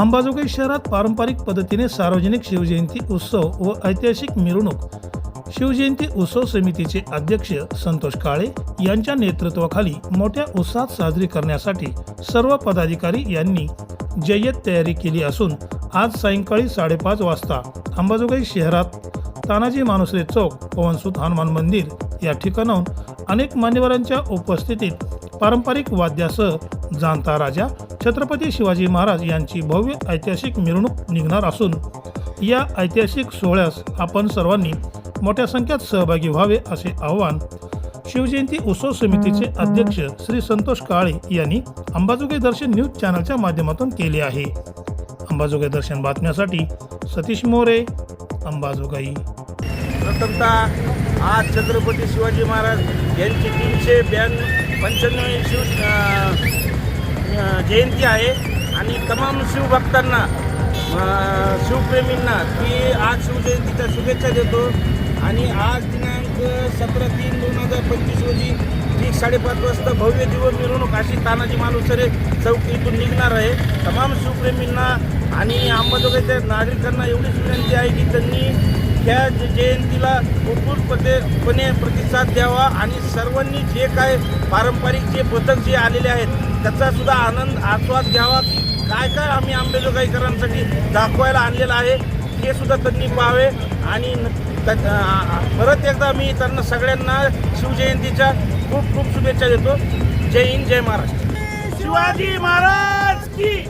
अंबाजोगाई शहरात पारंपरिक पद्धतीने सार्वजनिक शिवजयंती उत्सव व ऐतिहासिक मिरवणूक. शिवजयंती उत्सव समितीचे अध्यक्ष संतोष काळे यांच्या नेतृत्वाखाली मोठ्या उत्साहात साजरी करण्यासाठी सर्व पदाधिकारी यांनी जय्यत तयारी केली असून आज सायंकाळी साडेपाच वाजता अंबाजोगाई शहरात तानाजी मानुसरे चौक पवनसुत हनुमान मंदिर या ठिकाणाहून अनेक मान्यवरांच्या उपस्थितीत पारंपरिक वाद्यासह जाणता राजा छत्रपती शिवाजी महाराज यांची भव्य ऐतिहासिक मिरवणूक निघणार असून या ऐतिहासिक सोहळ्यास आपण सर्वांनी मोठ्या संख्येत सहभागी व्हावे असे आवाहन शिवजयंती उत्सव समितीचे अध्यक्ष श्री संतोष काळे यांनी अंबाजोगाई दर्शन न्यूज चॅनलच्या माध्यमातून केले आहे. अंबाजोगाई दर्शन बातम्यासाठी सतीश मोरे अंबाजोगाई. प्रथमतः आज छत्रपती शिवाजी महाराज यांची तीनशे ब्याण्णव पंच्याण्णव शिव जयंती आहे. आणि तमाम शिवभक्तांना शिवप्रेमींना की आज शिवजयंतीच्या शुभेच्छा देतो. आणि आज दिनांक सतरा तीन दोन हजार पंचवीस रोजी ठीक साडेपाच वाजता भव्य दिवस मिरवणूक अशी तानाजी मालुसरे चौक इथून निघणार आहे. तमाम शिवप्रेमींना आणि अंबाजोगाईच्या नागरिकांना एवढीच विनंती आहे की त्यांनी ह्या ज- जयंतीला उत्स्फूर्तपणे प्रतिसाद द्यावा आणि सर्वांनी जे काय पारंपरिक जे पथक जे आलेले आहेत त्याचा सुद्धा आनंद आस्वाद घ्यावा की काय काय आम्ही आंबेजोगाईकरांसाठी दाखवायला आणलेलं आहे हे सुद्धा त्यांनी पाहावे. आणि त्या- परत एकदा मी त्यांना सगळ्यांना शिवजयंतीच्या खूप खूप शुभेच्छा देतो. जय हिंद जय महाराष्ट्र. शिवाजी महाराज की